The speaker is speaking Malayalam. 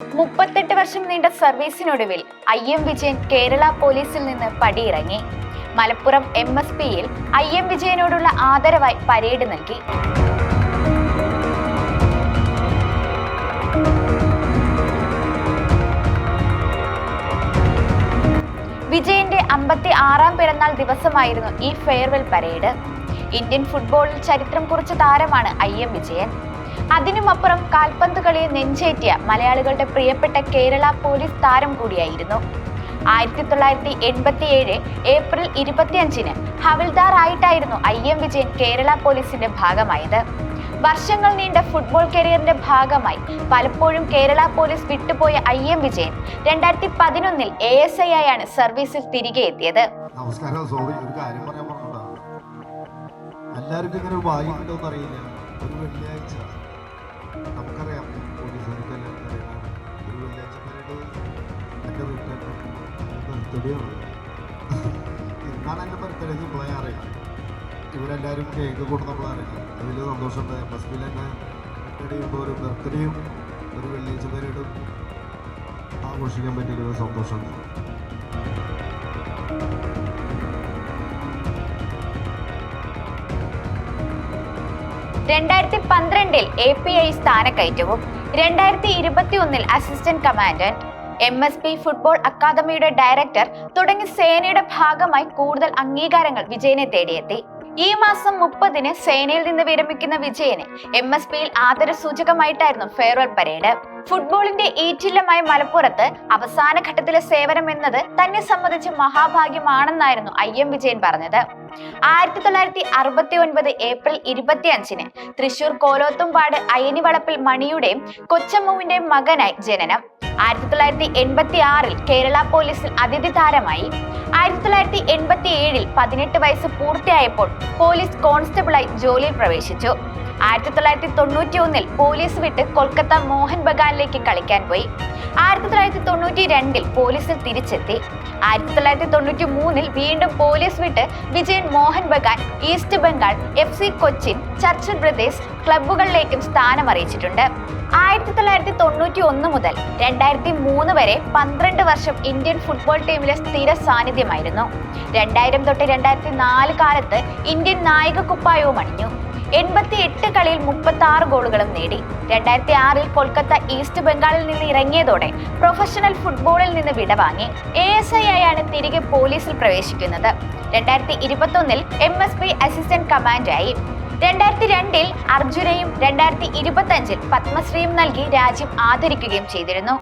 മുപ്പത്തെട്ട് വർഷം നീണ്ട സർവീസിനൊടുവിൽ ഐ എം വിജയൻ കേരള പോലീസിൽ നിന്ന് പടിയിറങ്ങി. മലപ്പുറം എം എസ് പിയിൽ ഐ എം വിജയനോടുള്ള ആദരവായി പരേഡ് നൽകി. വിജയന്റെ അമ്പത്തി ആറാം പിറന്നാൾ ദിവസമായിരുന്നു ഈ ഫെയർവെൽ പരേഡ്. ഇന്ത്യൻ ഫുട്ബോളിൽ ചരിത്രം കുറിച്ച താരമാണ് ഐ എം വിജയൻ. അതിനുമപ്പുറം കാൽപന്ത് കളിയെ നെഞ്ചേറ്റിയ മലയാളികളുടെ പ്രിയപ്പെട്ട കേരള പോലീസ് താരം കൂടിയായിരുന്നു. ആയിരത്തി തൊള്ളായിരത്തി എൺപത്തി ഏഴ് ഏപ്രിൽ ഇരുപത്തിയഞ്ചിന് ഹവിൽദാർ ആയിട്ടായിരുന്നു ഐ എം വിജയൻ കേരള പോലീസിന്റെ ഭാഗമായത്. വർഷങ്ങൾ നീണ്ട ഫുട്ബോൾ കരിയറിന്റെ ഭാഗമായി പലപ്പോഴും കേരള പോലീസ് വിട്ടുപോയ ഐ എം വിജയൻ രണ്ടായിരത്തി പതിനൊന്നിൽ എ എസ് ഐ ആയാണ് സർവീസിൽ തിരികെ എത്തിയത്. നമസ്കാരം സോറി ഒരു കാര്യം പറയാൻ എല്ലാവർക്കും ഇങ്ങനെ അറിയില്ല ഒരു വെള്ളിയാഴ്ച. നമുക്കറിയാം പോലീസുകാർക്ക് എല്ലാവർക്കും അറിയാം. ഒരു വെള്ളിയാഴ്ച പരേഡ് എന്റെ വീട്ടിൽ ബർത്ത്ഡേയാണ്. ഇന്നാണ് എന്റെ ബർത്ത്ഡേ സിമ്പിളായി അറിയാം ഇവരെല്ലാവരും കേക്ക് കൊടുത്തപ്പോൾ അറിയാം അതിൽ സന്തോഷമുണ്ട് എസ് തന്നെ ബർത്ത്ഡേ ചെയ്യുമ്പോൾ ഒരു ബർത്ത്ഡേയും ഒരു വെള്ളിയാഴ്ച പരേഡും ആഘോഷിക്കാൻ പറ്റിയൊരു സന്തോഷമുണ്ട് രണ്ടായിരത്തി പന്ത്രണ്ടിൽ എ പി ഐ സ്ഥാനക്കയറ്റവും രണ്ടായിരത്തി ഇരുപത്തി ഒന്നിൽ assistant commandant M S P football അക്കാദമിയുടെ ഡയറക്ടർ തുടങ്ങി സേനയുടെ ഭാഗമായി കൂടുതൽ അംഗീകാരങ്ങൾ വിജയനെ തേടിയെത്തി. ഈ മാസം മുപ്പതിന് സേനയിൽ നിന്ന് വിരമിക്കുന്ന വിജയന് എം എസ് പിയിൽ ആദരസൂചകമായിട്ടായിരുന്നു ഫെയർവെൽ പരേഡ്. ഫുട്ബോളിന്റെ ഈറ്റില്ലമായ മലപ്പുറത്ത് അവസാന ഘട്ടത്തിലെ സേവനം എന്നത് തന്നെ സംബന്ധിച്ച് മഹാഭാഗ്യമാണെന്നായിരുന്നു ഐ എം വിജയൻ പറഞ്ഞത്. ആയിരത്തി തൊള്ളായിരത്തി അറുപത്തി ഒൻപത് ഏപ്രിൽ ഇരുപത്തി അഞ്ചിന് തൃശൂർ കോലോത്തുംപാട് അയനിവളപ്പിൽ മണിയുടെയും കൊച്ചമ്മുവിന്റെയും മകനായി ജനനം. ആയിരത്തി തൊള്ളായിരത്തി എൺപത്തി ആറിൽ കേരള പോലീസിൽ അതിഥി താരമായി. ആയിരത്തി തൊള്ളായിരത്തി എൺപത്തി ഏഴിൽ പതിനെട്ട് വയസ്സ് പൂർത്തിയായപ്പോൾ പോലീസ് കോൺസ്റ്റബിളായി ജോലിയിൽ പ്രവേശിച്ചു. ആയിരത്തി തൊള്ളായിരത്തി തൊണ്ണൂറ്റി ഒന്നിൽ പോലീസ് വിട്ട് കൊൽക്കത്ത മോഹൻ ബഗാനിലേക്ക് കളിക്കാൻ പോയി. ആയിരത്തി തൊള്ളായിരത്തി തൊണ്ണൂറ്റി രണ്ടിൽ പോലീസിൽ തിരിച്ചെത്തി. ആയിരത്തി തൊള്ളായിരത്തി തൊണ്ണൂറ്റി മൂന്നിൽ വീണ്ടും പോലീസ് വിട്ട് Vijayan Mohun Bagan East Bengal F C Cochin Churchill Brothers ക്ലബ്ബുകളിലേക്കും സ്ഥാനം അറിയിച്ചിട്ടുണ്ട് ആയിരത്തി തൊള്ളായിരത്തി തൊണ്ണൂറ്റി ഒന്ന് മുതൽ രണ്ടായിരത്തി മൂന്ന് വരെ പന്ത്രണ്ട് വർഷം ഇന്ത്യൻ ഫുട്ബോൾ ടീമിലെ സ്ഥിര സാന്നിധ്യമായിരുന്നു. രണ്ടായിരം തൊട്ട് രണ്ടായിരത്തി നാല് കാലത്ത് ഇന്ത്യൻ നായക കുപ്പായവും അണിഞ്ഞു എൺപത്തി എട്ട് കളിയിൽ മുപ്പത്തി ആറ് ഗോളുകളും നേടി. രണ്ടായിരത്തി ആറിൽ കൊൽക്കത്ത ഈസ്റ്റ് ബംഗാളിൽ നിന്ന് ഇറങ്ങിയതോടെ പ്രൊഫഷണൽ ഫുട്ബോളിൽ നിന്ന് വിടവാങ്ങി. എ എസ് ഐ ആയാണ് തിരികെ പോലീസിൽ പ്രവേശിക്കുന്നത്. രണ്ടായിരത്തി ഇരുപത്തൊന്നിൽ എം എസ് പി അസിസ്റ്റന്റ് കമാൻഡായി. രണ്ടായിരത്തി രണ്ടിൽ അർജുനയും രണ്ടായിരത്തി ഇരുപത്തി അഞ്ചിൽ പത്മശ്രീയും നൽകി രാജ്യം ആദരിക്കുകയും ചെയ്തിരുന്നു.